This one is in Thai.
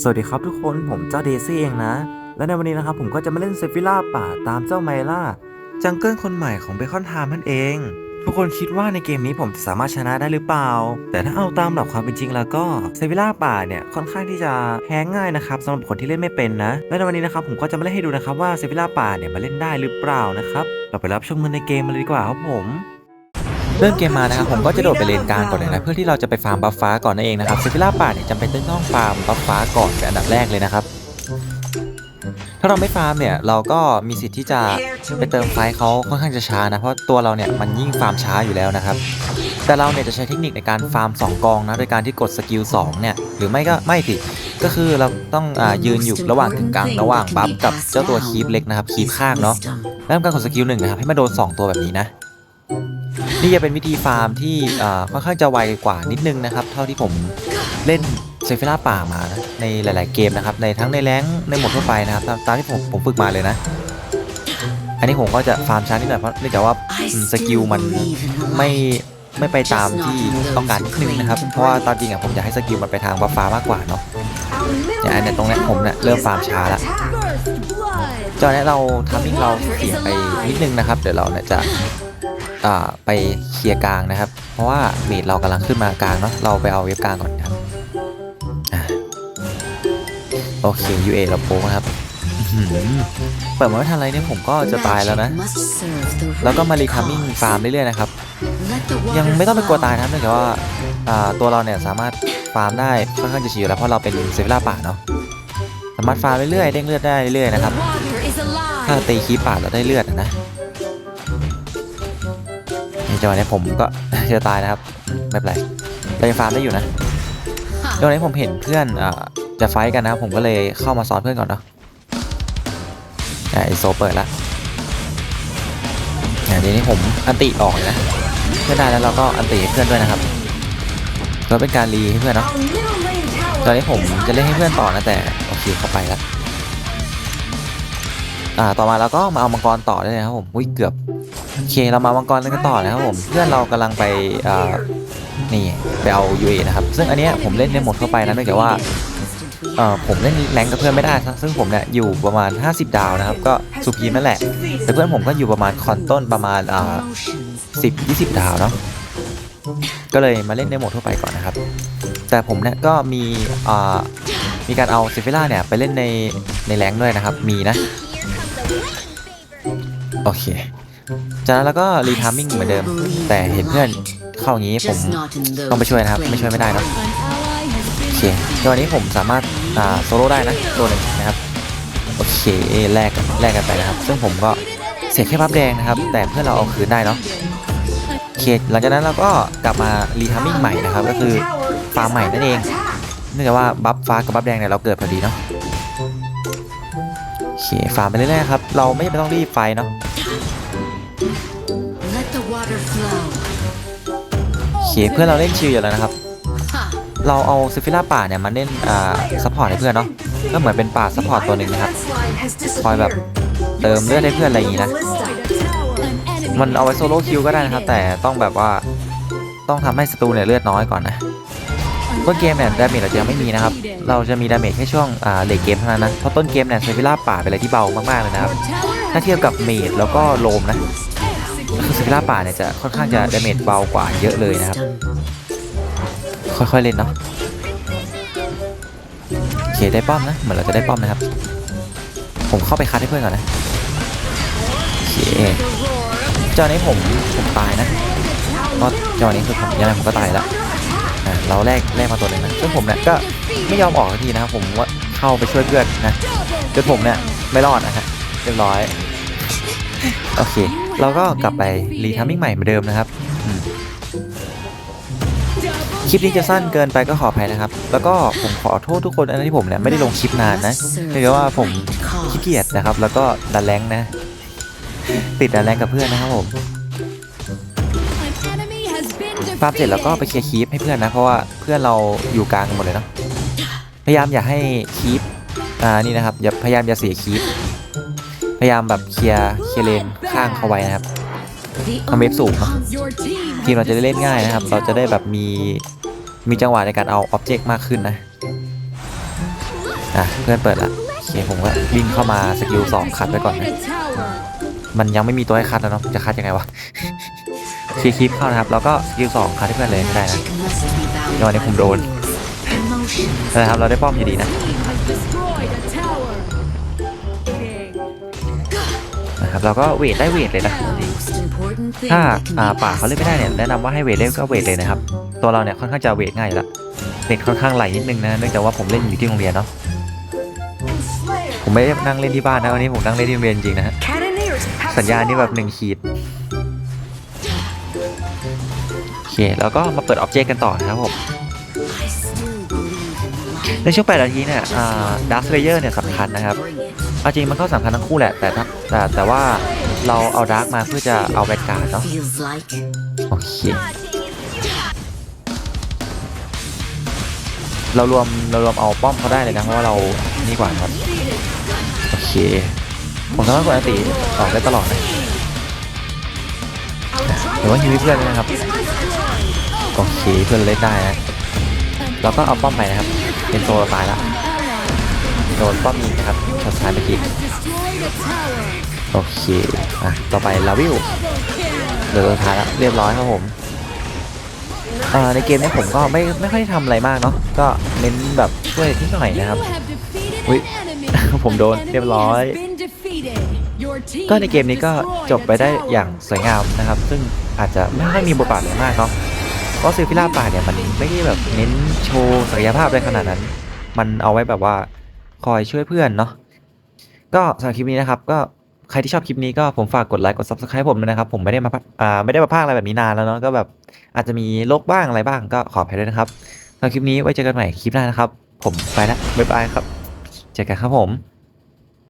สวัสดีครับทุกคนผมเจ้าเดซี่เองนะ และในวันนี้นะครับผมก็จะมาเล่นเซฟิล่าป่าตามเจ้าไมล่า จังเกิลคนใหม่ของเบคอนไทม์นั่นเอง ทุกคนคิดว่าในเกมนี้ผมจะสามารถชนะได้หรือเปล่า แต่ถ้าเอาตามหลักความเป็นจริงแล้วก็เซฟิล่าป่าเนี่ยค่อนข้างที่จะแพ้ง่ายนะครับสำหรับคนที่เล่นไม่เป็นนะ และในวันนี้นะครับผมก็จะมาเล่นให้ดูนะครับว่าเซฟิล่าป่าเนี่ยมาเล่นได้หรือเปล่านะครับเราไปรับชมกันในเกมมาเลยดีกว่าครับผม เริ่มเกมมานะครับผมก็จะโดดไปเลนกลางก่อนเลยนะเพื่อที่เราจะไปฟาร์มบัฟฟ้าก่อนนั่นเองนะครับเซฟิล่าป่าเนี่ยจำเป็นต้องฟาร์มบัฟฟ้าก่อนเป็นอันดับแรกเลยนะครับถ้าเราไม่ฟาร์มเนี่ยเราก็มีสิทธิ์ที่จะไปเติมไฟเขาค่อนข้างจะช้านะเพราะตัวเราเนี่ยมันยิ่งฟาร์มช้าอยู่แล้วนะครับแต่เราเนี่ยจะใช้เทคนิคในการฟาร์ม 2 กองนะโดยการที่กดสกิล2เนี่ยหรือไม่ก็ไม่สิก็คือเราต้องอยืนอยู่ระหว่างกึ่งกลางระหว่างบัฟกับเจ้าตัวคีฟเล็กนะครับคีฟข้างเนาะแล้วทำการกดสกิลหนึ่งนะครับให้มาโดน 2 ตัวแบบนี้นะ นี่จะเป็นวิธีฟาร์มที่ค่อนข้างจะไวกว่านิดนึงนะครับ เท่าที่ผมเล่นเซฟิล่าป่ามานะในหลาย ๆ เกมนะครับ ในทั้งในแรงในหมดทั่วไปนะครับ ตามที่ผมผมฝึกมาเลยนะ อันนี้ผมก็จะฟาร์มช้านิดหน่อยเพราะเนื่องจากว่าสกิลมันไม่ไม่ไปตามที่ต้องการนิดนึงนะครับ เพราะว่าตอนจริงอะผมอยากให้สกิลมันไปทางบัฟฟ้ามากกว่าเนาะอย่างอันเนี้ยตรงเนี้ยผมเนี่ยเริ่มฟาร์มช้าละจอเนี้ยเราทำมิ่งเราเสียไปนิดนึงนะครับ เดี๋ยวเราเนี่ยจะ ไปเคลียร์กลางนะครับ เพราะว่าเมดเรากำลังขึ้นมากลางเนาะเราไปเอาเว็บกลางก่อนครับอโอเค UA เราโป้ครับเปิดมาไม่ทันไรเนี่ยผมก็จะตายแล้วนะ แล้วก็มารีคัมมิ่งฟาร์มเรื่อยๆนะครับ ยังไม่ต้องไปกลัวตายนะเนื่องจากว่าตัวเราเนี่ยสามารถฟาร์มได้ค่อนข้างจะชิวแล้วเพราะเราเป็นเซฟิล่าป่าเนาะสามารถฟาร์มเรื่อยๆเด้งเลือดได้เรื่อยๆนะครับ ถ้าตีคีปป่าเราได้เลือดนะ จังหวะนี้ผมก็จะตายนะครับไม่เป็นไรเรายังฟาร์มได้อยู่นะจังหวะนี้ผมเห็นเพื่อนอ่าจะไฟท์กันนะครับผมก็เลยเข้ามาซ้อนเพื่อนก่อนเนาะอะไอโซเปิดละอะทีนี้ผมอันติออกเลยนะเพื่อนได้แล้วเราก็อันติให้เพื่อนด้วยนะครับก็เป็นการรีให้เพื่อนเนาะตอนนี้ผมจะเล่นให้เพื่อนต่อนะแต่โอเคเข้าไปแล้วอ่าต่อมาเราก็มาเอามังกรต่อได้เลยครับผมอุ้ยเกือบ โอเคเรามามังกรกันต่อนะครับผมเพื่อนเรากำลังไปนี่ไปเอา UA นะครับ ซึ่งอันนี้ผมเล่นในโหมดเข้าไปนะเนื่องจากว่าผมเล่นแรงกับเพื่อนไม่ได้ ซึ่งผมเนี่ยอยู่ประมาณ 50 ดาวนะครับ ก็สุพีนั่นแหละ แต่เพื่อนผมก็อยู่ประมาณคอนต้นประมาณอ่า10 20ดาวเนาะก็เลยมาเล่นในโหมดทั่วไปก่อนนะครับ แต่ผมเนี่ยก็มีมีการเอาซิฟิล่าเนี่ยไปเล่นในในแรงด้วยนะครับ มีนะ โอเค จากนั้นเราก็รีทามมิ่งเหมือนเดิม แต่เห็นเพื่อนเข้าอย่างนี้ผมต้องไปช่วยนะครับ ไม่ช่วยไม่ได้เนอะโอเคในวันนี้ผมสามารถอ่าโซโล่ได้นะตัวหนึ่งนะครับโอเคแลกกันแลกกันไปนะครับ ซึ่งผมก็เสียแค่บัฟแดงนะครับ แต่เพื่อนเราเอาคืนได้เนาะโอเคหลังจากนั้นเราก็กลับมารีทามมิ่งใหม่นะครับ ก็คือฟาร์มใหม่นั่นเองเนื่องจากว่าบัฟฟ้ากับบัฟแดงเนี่ยเราเกิดพอดีเนาะโอเคฟาร์มไปเรื่อยๆครับ เราไม่จำเป็นต้องรีบไฟเนาะ เคเพื่อนเราเล่นชิลอยู่แล้วนะครับ เราเอาซิฟิล่าป่าเนี่ยมาเล่นอ่าซัพพอร์ตให้เพื่อนเนาะก็เหมือนเป็นป่าซัพพอร์ตตัวหนึ่งนะครับคอยแบบเติมเลือดให้เพื่อนอะไรอย่างงี้นะมันเอาไว้โซโล่คิวก็ได้นะครับ แต่ต้องแบบว่าต้องทำให้ศัตรูเนี่ยเลือดน้อยก่อนนะต้นเกมเนี่ยดาเมจเราจะยังไม่มีนะครับ เราจะมีดาเมจแค่ช่วงอ่าเลทเกมเท่านั้นนะเพราะต้นเกมเนี่ยเซฟิล่าป่าเป็นอะไรที่เบามากๆเลยนะครับถ้าเทียบกับเมจแล้วก็โลมนะ คือเซฟิล่าป่าเนี่ยจะค่อนข้างจะดาเมจเบากว่าเยอะเลยนะครับ ค่อยๆเล่นเนาะโอเคได้ป้อมนะ เหมือนเราจะได้ป้อมนะครับ ผมเข้าไปคัดให้เพื่อนก่อนนะโอเคจอนี้ผมผมตายนะเพราะจอนี้คือผมยังไงผมก็ตายแล้วอะเราแลกแลกมาตัวหนึ่งนะซึ่งผมเนี่ยก็ไม่ยอมออกสักทีนะครับผมว่าเข้าไปช่วยเพื่อนนะจนผมเนี่ยไม่รอดนะฮะเรียบร้อย โอเค เราก็กลับไปรีทัมมิ่งใหม่เหมือนเดิมนะครับอืมคลิปนี้จะสั้นเกินไปก็ขออภัยนะครับ แล้วก็ผมขอโทษทุกคนนะที่ผมเนี่ยไม่ได้ลงคลิปนานนะเนื่องจากว่าผมขี้เกียจนะครับ แล้วก็ดันแรงค์นะ ติดดันแรงค์กับเพื่อนนะครับผมฟาร์มเสร็จแล้วก็ไปเคลียร์คีปให้เพื่อนนะ เพราะว่าเพื่อนเราอยู่กลางกันหมดเลยเนาะ พยายามอย่าให้คีปอ่านี่นะครับอย่าพยายามอย่าเสียคีปพยายามแบบเคลียร์เคลียร์เลน ข้างเขาไว้นะครับทำเว็บสูงเนอะทีมเราจะได้เล่นง่ายนะครับ เราจะได้แบบมีมีจังหวะในการเอาอ็อบเจกต์มากขึ้นนะอะเพื่อนเปิดละโอเคผมก็วิ่งเข้ามาสกิลสองคัดไว้ก่อนนะ Destroyed a tower. มันยังไม่มีตัวให้คัดนะเนาะจะคัดยังไงวะคีย์คลิปเข้านะครับแล้วก็สกิลสองคัดให้เพื่อนเลยไม่ได้นะ Magic must be bound Rồi, để by cùng đồn. rules. Emotions. นะครับเราได้ป้อมอยู่ดีนะ นะครับเราก็เวทได้เวทเลยนะถ้าอ่าป่าเขาเล่นไม่ได้เนี่ยแนะนำว่าให้เวทเล่นก็เวทเลยนะครับตัวเราเนี่ยค่อนข้างจะเวทง่ายล้วเวทค่อนข้างไหลนิดนึงนะเนื่องจากว่าผมเล่นอยู่ที่โรงเรียนเนาะผมไม่ได้นั่งเล่นที่บ้านนะวันนี้ผมนั่งเล่นที่โรงเรียนจริงนะฮะสัญญาณนี่แบบหนึ่งขีดโอเคแล้วก็มาเปิดออบเจกต์กันต่อนะครับผมในช่วง8นาทีเนี่ยอ่าดัสเลเยอร์เนี่ยสำคัญนะครับ จริงมันก็สำคัญทั้งคู่แหละ แต่ถ้า แต่แต่ว่าเราเอาดาร์กมาเพื่อจะเอาแวนการเนาะโอเคเรารวมเรารวมเอาป้อมเขาได้เลยนะเพราะว่าเรานี่กว่าครับโอเคผมสามารถกดอันติออกได้ตลอดนะหรือว่าฮิวเพื่อนนะครับโอเคเพื่อนเล่นได้นะเราก็เอาป้อมไปนะครับ เป็นโซลตายละโดนป้อมยิงนะครับช็อตท้ายเมื่อกี้ โอเค อะ ต่อไปลาวิวเหลือตัวสุดท้ายแล้วเรียบร้อยครับผมอ่าในเกมนี้ผมก็ไม่ไม่ค่อยได้ทำอะไรมากเนาะก็เน้นแบบช่วยนิดหน่อยนะครับ You have defeated Ui. an enemy. ผมโดนเรียบร้อย ก็ในเกมนี้ก็จบไปได้อย่างสวยงามนะครับ ซึ่งอาจจะไม่ค่อยมีบทบาทอะไรมากเนาะเพราะซิลฟิล่าป่าเนี่ยมันไม่ได้แบบเน้นโชว์ศักยภาพอะไรขนาดนั้น มันเอาไว้แบบว่าคอยช่วยเพื่อนเนาะก็สำหรับคลิปนี้นะครับก็ ใครที่ชอบคลิปนี้ก็ผมฝากกดไลค์กด subscribe ผมด้วยนะครับ ผมไม่ได้มาพากอ่าไม่ได้มาพากอะไรแบบนี้นานแล้วเนาะก็แบบอาจจะมีโรคบ้างอะไรบ้างก็ขออภัยด้วยนะครับสำหรับคลิปนี้ไว้เจอกันใหม่คลิปหน้านะครับ ผมไปละบ๊ายบายครับ เจอกันครับผม